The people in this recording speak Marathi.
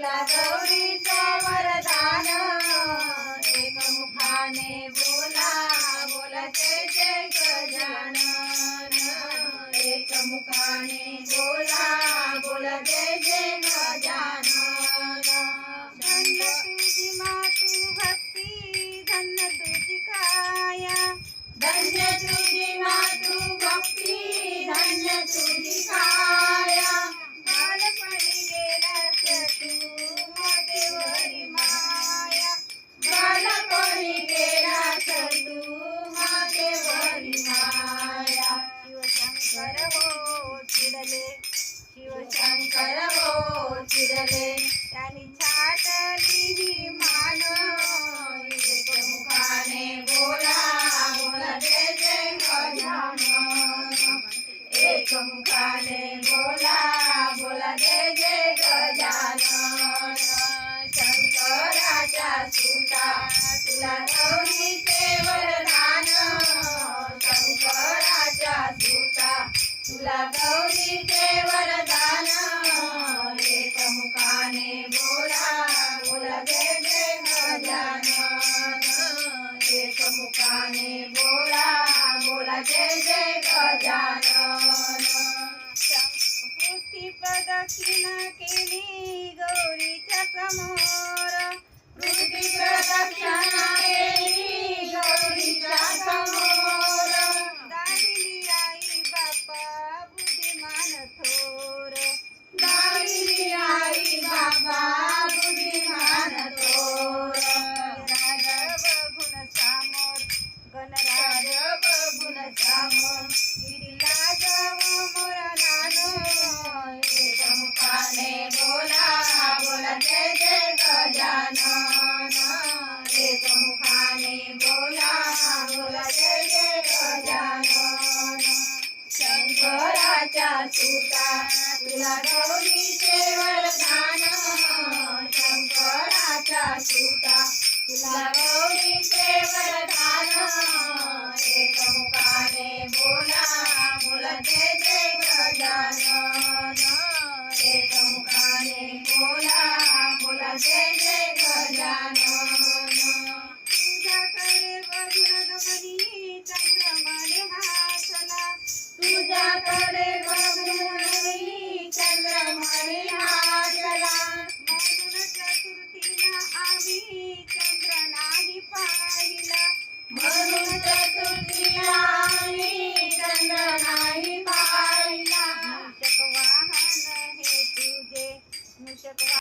तुला गौरीचं वरदान. एकमुखाने बोला बोला जय जय गजानन. एकमुखाने बोला बोला जय जय गजानन. धन्य तुझी मातू भक्ती धन्य तुझी काया धन्य तुझी एकमुखाने बोला बोला जय जय गजानन शंकराच्या सुता तुला गौरीचे वरदान शंकराच्या सुता तुला गौरीचे वरदान एकमुखाने बोला बोला जय जय गजानन एकमुखाने बोला बोला प्रदक्षिणा केली ग. सुता तुला गौरीचे वरदान शंकराचा सुता तुला गौरीचे वरदान एक मुखाने बोला मुलाचे जे गजान एक मुखाने बोला मुलाचे जे गजान तुझ्याकडे हासला. तुझ्याकडे